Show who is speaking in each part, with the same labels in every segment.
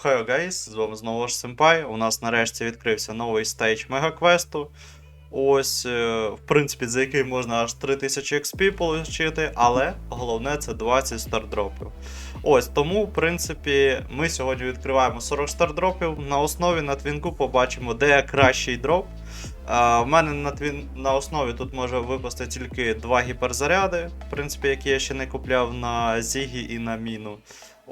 Speaker 1: Охайо гейс, з вами знову ж Сенпай. У нас нарешті відкрився новий стейдж мегаквесту. Ось, е, в принципі, за який можна аж 3000 XP отримати, але головне це 20 стардропів. Ось тому, в принципі, ми сьогодні відкриваємо 40 стардропів. На основі на твінку побачимо, де кращий дроп. В мене на, твін... на основі тут може випасти тільки два гіперзаряди, в принципі, які я ще не купляв на Зігі і на Міну.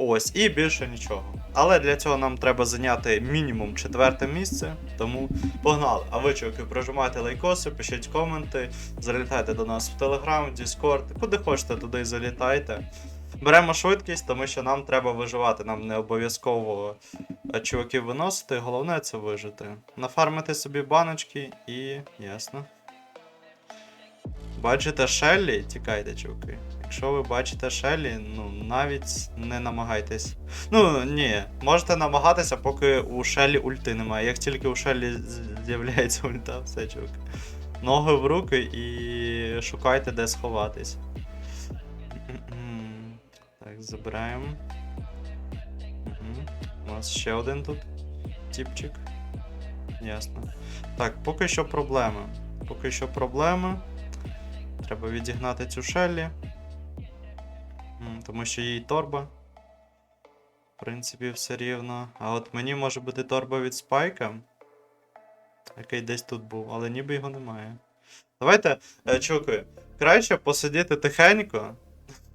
Speaker 1: Ось, і більше нічого. Але для цього нам треба зайняти мінімум четверте місце, тому погнали. А ви, чуваки, прожимайте лайкоси, пишіть коменти, залітайте до нас в Телеграм, Діскорд, куди хочете, туди й залітайте. Беремо швидкість, тому що нам треба виживати. Нам не обов'язково е, чуваків виносити, головне це вижити. Нафармити собі баночки і. ясно. Бачите Шеллі? Тікайте, чуваки. Якщо ви бачите Шеллі, ну навіть не намагайтесь. Ну, ні, можете намагатися, поки у Шеллі ульти немає. Як тільки у Шеллі з- з'являється ульта, все, чуваки. Ноги в руки і шукайте, де сховатись. Так, забираємо. У нас ще один тут тіпчик. Ясно. Так, поки що проблеми. Поки що проблеми. Треба відігнати цю Шеллі. Тому що їй торба. В принципі, все рівно. А от мені може бути торба від спайка. Який десь тут був, але ніби його немає. Давайте, е, чуваки, краще посидіти тихенько,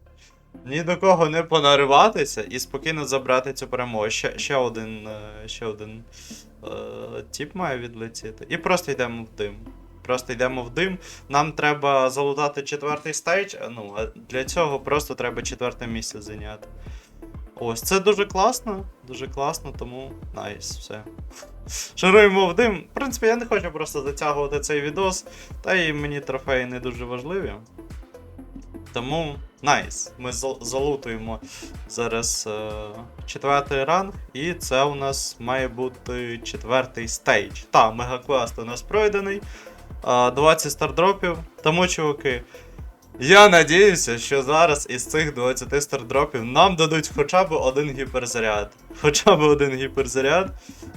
Speaker 1: ні до кого не понариватися і спокійно забрати цю перемогу. Ще, ще один, е, ще один е, тіп має відлетіти. І просто йдемо в дим. Просто йдемо в дим. Нам треба залутати четвертий стейдж. Ну, а для цього просто треба четверте місце зайняти. Ось, це дуже класно, дуже класно, тому найс, все. Шаруємо в дим. В принципі, я не хочу просто затягувати цей відос, та й мені трофеї не дуже важливі. Тому найс. Ми залутуємо зараз е, четвертий ранг, і це у нас має бути четвертий стейдж. Та, мегаквест у нас пройдений. Е, 20 стардропів. Тому, чуваки, я надіюся, що зараз із цих 20 стардропів нам дадуть хоча б один гіперзаряд. Хоча б один гіперзаряд.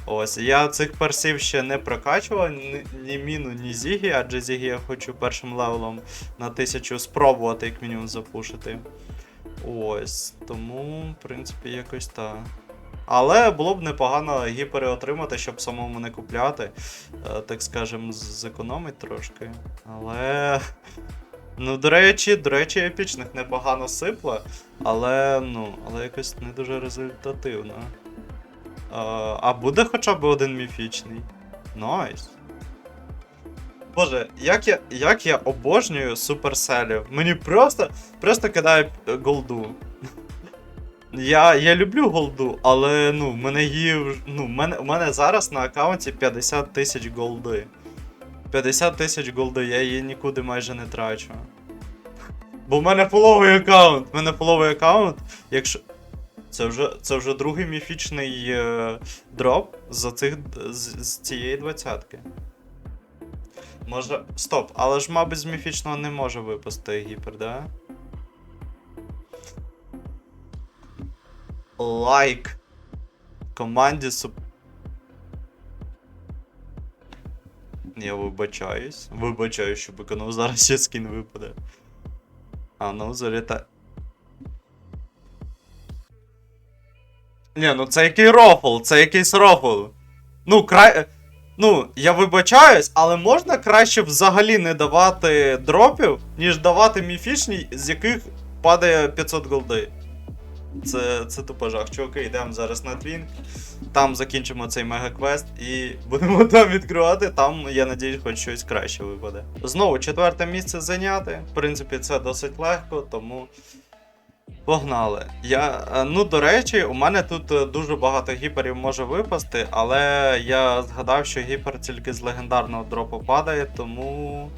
Speaker 1: Ось, я цих персів ще не прокачував, ні міну, ні зігі, адже зігі я хочу першим левелом на 1000 спробувати, як мінімум, запушити. Ось, тому, в принципі, якось так. Але було б непогано гіпери отримати, щоб самому не купляти, е, так скажем, з- зекономить трошки. Але. Ну, до речі, до речі, епічних непогано сипле, але ну, але якось не дуже результативно. А, а буде хоча б один міфічний. Найс. Боже, як я, як я обожнюю суперселів. Мені просто, просто кидає е, голду. Я, я люблю голду, але ну, мене є. Ну, мене, у мене зараз на аккаунті 50 тисяч голди. 50 тисяч голди, я її нікуди майже не трачу. Бо в мене фоловий аккаунт. В мене фоловий аккаунт. Якщо. Це вже, це вже другий міфічний е, дроп за цих, з, з цієї двадцятки. Може. Стоп, але ж, мабуть, з міфічного не може випасти гіпер, да? Лайк. Команді суп. Я вибачаюсь. Вибачаюсь, що биканув зараз ще скін випаде. А ну, залітай. Ні, ну це який рофл, це якийсь рофл. Ну, край. Ну, я вибачаюсь, але можна краще взагалі не давати дропів, ніж давати міфічні, з яких падає 500 голди. Це, це тупо жах. Чуваки, йдемо зараз на твінк. Там закінчимо цей мегаквест і будемо там відкривати. Там, я надіюсь, хоч щось краще випаде. Знову четверте місце зайняти. В принципі, це досить легко, тому. Погнали. Я, е, ну, до речі, у мене тут е, дуже багато гіперів може випасти, але я згадав, що гіпер тільки з легендарного дропу падає, тому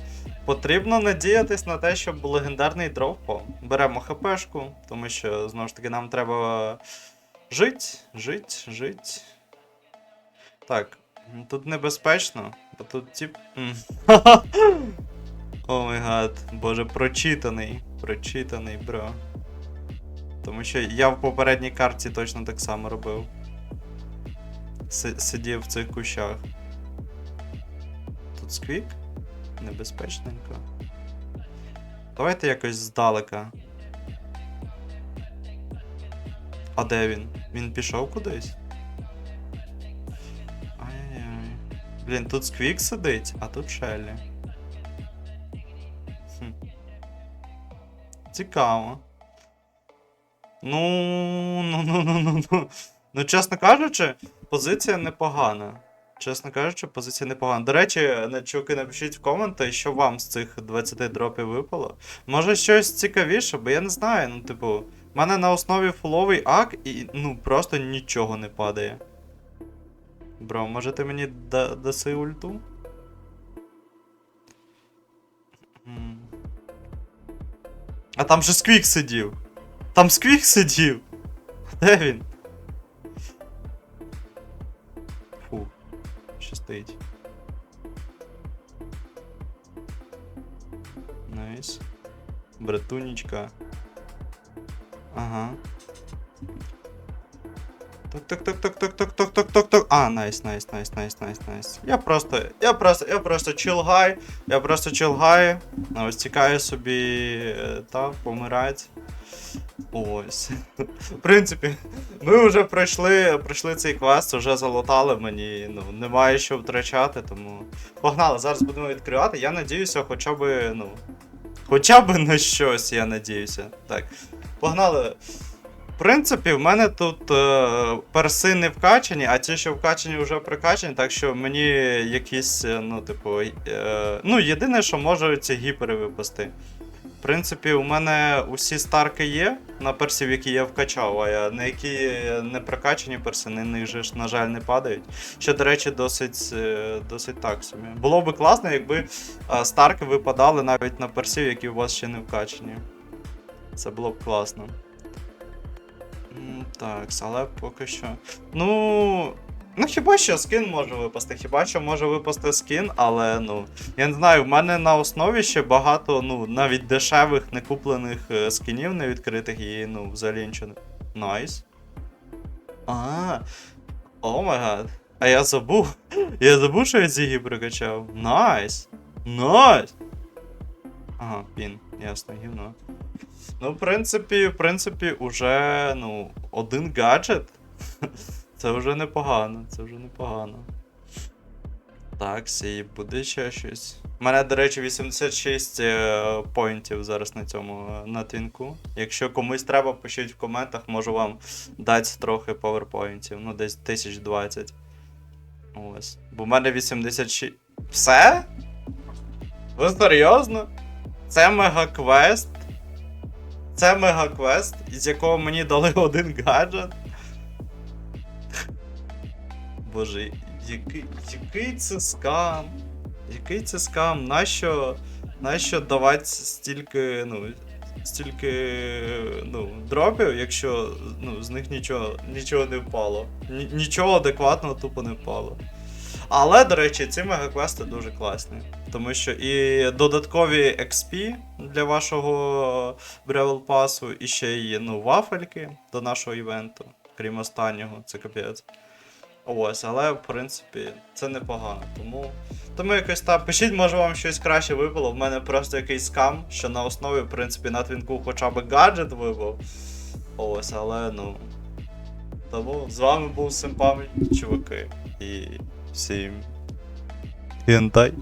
Speaker 1: потрібно надіятись на те, щоб легендарний дроп впав. Беремо хпшку, тому що знову ж таки нам треба жить, жить, жить. Так, тут небезпечно, бо тут тип. О май гад, боже, прочитаний, прочитаний, бро. Тому що я в попередній карті точно так само робив. си- сидів в цих кущах. Тут сквік? Небезпечненько. Давайте якось здалека. А де він? Він пішов кудись? Ай-яй-яй. Блін, тут сквік сидить, а тут Шеллі. Хм. Цікаво. Ну, ну, ну, ну, ну, ну. Ну, чесно кажучи, позиція непогана. Чесно кажучи, позиція непогана. До речі, чуваки, напишіть в коменти, що вам з цих 20 дропів випало. Може щось цікавіше, бо я не знаю. Ну, типу, в мене на основі фуловий ак і ну просто нічого не падає. Бро, може ти мені да- даси ульту? А там же сквік сидів. Там сквік сидів. Де він? Стоїть. Найс. Братунечка. Ага. Так, так, так, так, так, так, так, так, так, так. А, найс, найс, найс, найс, найс, найс. Я просто, я просто, я просто чилгай, я просто чилгай. Ось тікаю собі е, та помирать. Ось. В принципі, ми вже пройшли, пройшли цей квест, вже залутали мені, ну, немає що втрачати, тому. Погнали, зараз будемо відкривати. Я надіюся, хоча б, ну. Хоча б на щось, я надіюся. Так. Погнали. В принципі, в мене тут е, перси не вкачані, а ті, що вкачані, вже прикачані, так що мені якісь, е, ну, типу, е, ну, єдине, що можу ці гіпери випасти. В принципі, у мене усі старки є на персів, які я вкачав, а на які не прокачані перси, на них же на жаль, не падають. Що, до речі, досить, е, досить так собі. Було би класно, якби е, старки випадали навіть на персів, які у вас ще не вкачані. Це було б класно. Так, але поки що. Ну. Ну, хіба що скін може випасти, хіба що може випасти скін, але ну. Я не знаю, в мене на основі ще багато, ну, навіть дешевих некуплених е, скінів не відкритих і ну, взагалі нічого не. Найс. А. О май гад. А я забув. Я забув, що я Зігі прокачав. Найс. Найс. Ага, пін, ясно, гівно. Ну, в принципі, в принципі, уже, ну, один гаджет. Це вже непогано, це вже непогано. Так, сі, буде ще щось. У мене, до речі, 86 е, поінтів зараз на цьому е, на твінку. Якщо комусь треба, пишіть в коментах, можу вам дати трохи поверпоінтів. Ну, десь 1020. Ось. Бо в мене 86. Все? Ви серйозно? Це мегаквест? Це мегаквест, із якого мені дали один гаджет. Боже, який, який це скам? Який це скам? Нащо, нащо давати стільки, ну, стільки ну, дропів, якщо ну, з них нічого, нічого не впало. Ні- нічого адекватного тупо не впало. Але, до речі, ці мегаквести дуже класні. Тому що і додаткові XP для вашого Бревел пасу, і ще й ну, вафельки до нашого івенту, крім останнього, це капець. Ось, але в принципі це непогано. Тому, тому якось так. Пишіть, може вам щось краще випало. В мене просто якийсь скам, що на основі, в принципі, на твінку хоча б гаджет вибив. Ось, але ну. Тому з вами був Симпамі, чуваки. І всім. Хентай.